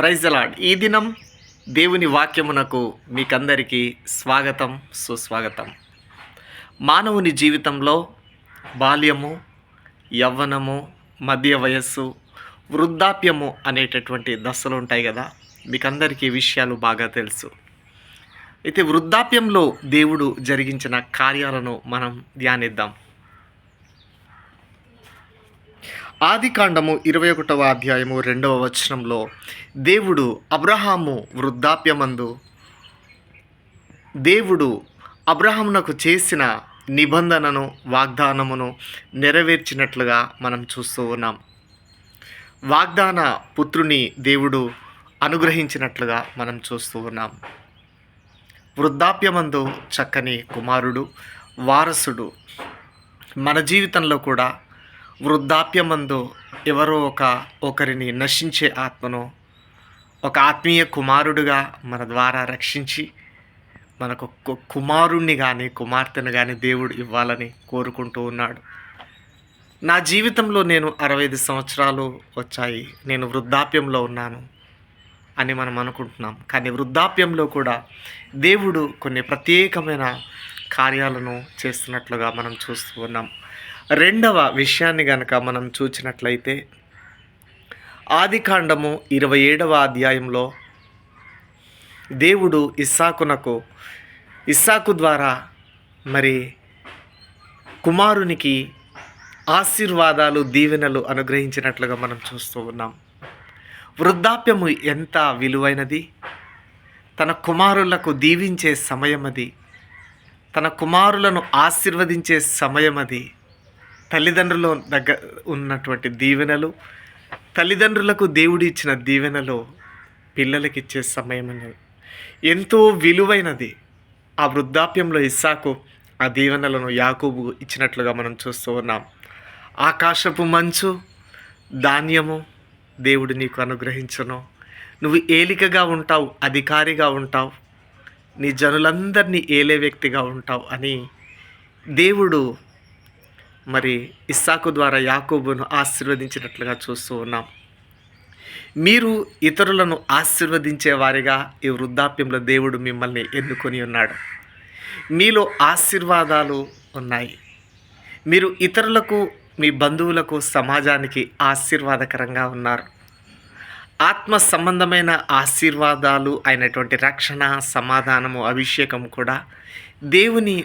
Praise అలాడ్ ఈ దినం దేవుని వాక్యమునకు మీకందరికీ స్వాగతం సుస్వాగతం. మానవుని జీవితంలో బాల్యము యవ్వనము మధ్య వయస్సు వృద్ధాప్యము అనేటటువంటి దశలు ఉంటాయి కదా మీకందరికీ విషయాలు బాగా తెలుసు. అయితే వృద్ధాప్యంలో దేవుడు జరిగించిన కార్యాలను మనం ధ్యానిద్దాం. ఆది కాండము ఇరవై ఒకటవ అధ్యాయము రెండవ వచనంలో దేవుడు అబ్రహాము వృద్ధాప్యమందు దేవుడు అబ్రహామునకు చేసిన నిబంధనను వాగ్దానమును నెరవేర్చినట్లుగా మనం చూస్తూ ఉన్నాం. వాగ్దాన పుత్రుని దేవుడు అనుగ్రహించినట్లుగా మనం చూస్తూ ఉన్నాం. వృద్ధాప్యమందు చక్కని కుమారుడు వారసుడు. మన జీవితంలో కూడా వృద్ధాప్యమందు ఎవరో ఒక ఒకరిని నశించే ఆత్మను ఒక ఆత్మీయ కుమారుడుగా మన ద్వారా రక్షించి మనకు కుమారుణ్ణి కానీ కుమార్తెను కానీ దేవుడు ఇవ్వాలని కోరుకుంటూ ఉన్నాడు. నా జీవితంలో నేను అరవై ఐదు సంవత్సరాలు వచ్చాయి. నేను వృద్ధాప్యంలో ఉన్నాను అని మనం అనుకుంటున్నాం. కానీ వృద్ధాప్యంలో కూడా దేవుడు కొన్ని ప్రత్యేకమైన కార్యాలను చేస్తున్నట్లుగా మనం చూస్తూ ఉన్నాం. రెండవ విషయాన్ని గనక మనం చూచినట్లయితే ఆదికాండము ఇరవై ఏడవ అధ్యాయంలో దేవుడు ఇస్సాకునకు ఇస్సాకు ద్వారా మరి కుమారునికి ఆశీర్వాదాలు దీవెనలు అనుగ్రహించినట్లుగా మనం చూస్తూ ఉన్నాం. వృద్ధాప్యము ఎంత విలువైనది? తన కుమారులకు దీవించే సమయం అది తన కుమారులను ఆశీర్వదించే సమయం అది. తల్లిదండ్రుల దగ్గర ఉన్నటువంటి దీవెనలు తల్లిదండ్రులకు దేవుడు ఇచ్చిన దీవెనలు పిల్లలకి ఇచ్చే సమయం అనేది ఎంతో విలువైనది ఆ వృద్ధాప్యంలో ఇస్సాకు ఆ దీవెనలను యాకూబు ఇచ్చినట్లుగా మనం చూస్తూ ఉన్నాం. ఆకాశపు మంచు ధాన్యము దేవుడు నీకు అనుగ్రహించను. నువ్వు ఏలికగా ఉంటావు అధికారిగా ఉంటావు. నీ జనులందరినీ ఏలే వ్యక్తిగా ఉంటావు అని దేవుడు మరి ఇస్సాకు ద్వారా యాకోబును ఆశీర్వదించినట్లుగా చూస్తూ ఉన్నాం. మీరు ఇతరులను ఆశీర్వదించే వారిగా ఈ వృద్ధాప్యంలో దేవుడు మిమ్మల్ని ఎన్నుకొని ఉన్నాడు. మీలో ఆశీర్వాదాలు ఉన్నాయి. మీరు ఇతరులకు మీ బంధువులకు సమాజానికి ఆశీర్వాదకరంగా ఉన్నారు. ఆత్మ సంబంధమైన ఆశీర్వాదాలు అయినటువంటి రక్షణ సమాధానము అభిషేకం కూడా దేవుని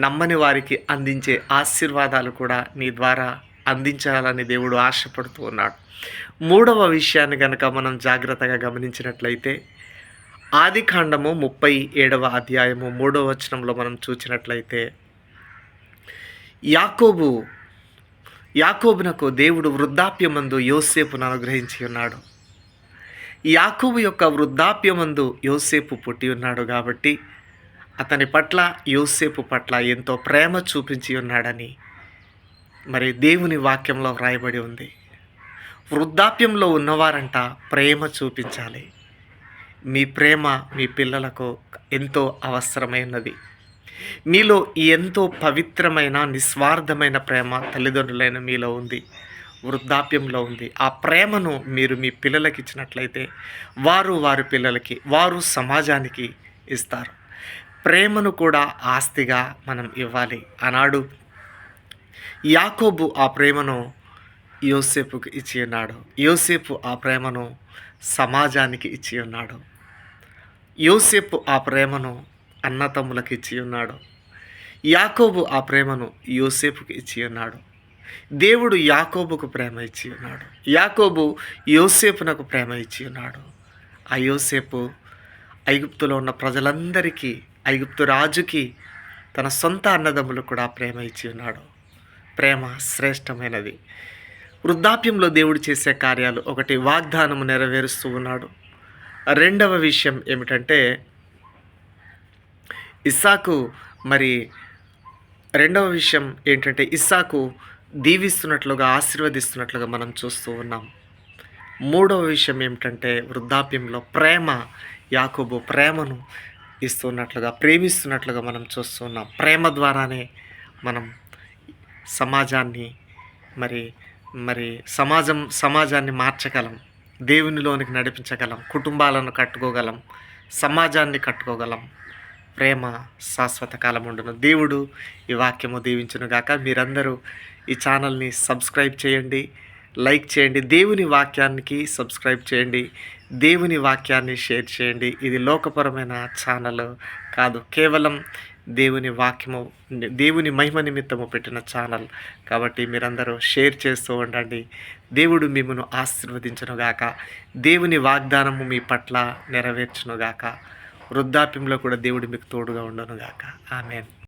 నమ్మని వారికి అందించే ఆశీర్వాదాలు కూడా నీ ద్వారా అందించాలని దేవుడు ఆశపడుతూ ఉన్నాడు. మూడవ విషయాన్ని కనుక మనం జాగ్రత్తగా గమనించినట్లయితే ఆది కాండము ముప్పై ఏడవ అధ్యాయము మూడవ వచనంలో మనం చూసినట్లయితే యాకోబు యాకోబునకు దేవుడు వృద్ధాప్యమందు యోసేపును అనుగ్రహించి ఉన్నాడు. యాకోబు యొక్క వృద్ధాప్యమందు యోసేపు పుట్టి ఉన్నాడు కాబట్టి అతని పట్ల యోసేపు పట్ల ఎంతో ప్రేమ చూపించి ఉన్నాడని మరి దేవుని వాక్యంలో వ్రాయబడి ఉంది. వృద్ధాప్యంలో ఉన్నవారంట ప్రేమ చూపించాలి. మీ ప్రేమ మీ పిల్లలకు ఎంతో అవసరమైనది. మీలో ఎంతో పవిత్రమైన నిస్వార్థమైన ప్రేమ తల్లిదండ్రులైన మీలో ఉంది వృద్ధాప్యంలో ఉంది. ఆ ప్రేమను మీరు మీ పిల్లలకి ఇచ్చినట్లయితే వారు వారి పిల్లలకి వారు సమాజానికి ఇస్తారు. ప్రేమను కూడా ఆస్తిగా మనం ఇవ్వాలి. ఆనాడు యాకోబు ఆ ప్రేమను యోసేపుకి ఇచ్చి ఉన్నాడు. యోసేపు ఆ ప్రేమను సమాజానికి ఇచ్చి ఉన్నాడు. యోసేపు ఆ ప్రేమను అన్నతమ్ములకు ఇచ్చి ఉన్నాడు. యాకోబు ఆ ప్రేమను యోసేపుకి ఇచ్చి ఉన్నాడు. దేవుడు యాకోబుకు ప్రేమ ఇచ్చి ఉన్నాడు. యాకోబు యోసేపునకు ప్రేమ ఇచ్చి ఉన్నాడు. ఆ యోసేపు ఐగుప్తులో ఉన్న ప్రజలందరికీ ఐగుప్తు రాజుకి తన సొంత అన్నదమ్ములు కూడా ప్రేమ ఇచ్చి ఉన్నాడు. ప్రేమ శ్రేష్టమైనది. వృద్ధాప్యంలో దేవుడు చేసే కార్యాలు ఒకటి వాగ్దానము నెరవేరుస్తూ ఉన్నాడు. రెండవ విషయం ఏమిటంటే ఇస్సాకు మరి రెండవ విషయం ఏంటంటే ఇస్సాకు దీవిస్తున్నట్లుగా ఆశీర్వదిస్తున్నట్లుగా మనం చూస్తూ ఉన్నాం. మూడవ విషయం ఏమిటంటే వృద్ధాప్యంలో ప్రేమ యాకోబు ప్రేమను ఇస్తున్నట్లుగా ప్రేమిస్తున్నట్లుగా మనం చూస్తున్నాం ప్రేమ ద్వారానే మనం సమాజాన్ని మరి మరి సమాజం సమాజాన్ని మార్చగలం. దేవునిలోనికి నడిపించగలం కుటుంబాలను కట్టుకోగలం సమాజాన్ని కట్టుకోగలం. ప్రేమ శాశ్వత కాలం ఉండును. దేవుడు ఈ వాక్యము దీవించును గాక మీరందరూ ఈ ఛానల్ని సబ్స్క్రైబ్ చేయండి లైక్ చేయండి దేవుని వాక్యానికి సబ్స్క్రైబ్ చేయండి దేవుని వాక్యాన్ని షేర్ చేయండి. ఇది లోకపరమైన ఛానల్ కాదు కేవలం దేవుని వాక్యము దేవుని మహిమ నిమిత్తము పెట్టిన ఛానల్. కాబట్టి మీరందరూ షేర్ చేస్తూ ఉండండి. దేవుడు మిమ్మను ఆశీర్వదించునుగాక. దేవుని వాగ్దానము మీ పట్ల నెరవేర్చునుగాక. వృద్ధాప్యంలో కూడా దేవుడు మీకు తోడుగా ఉండను గాక ఆమెన్.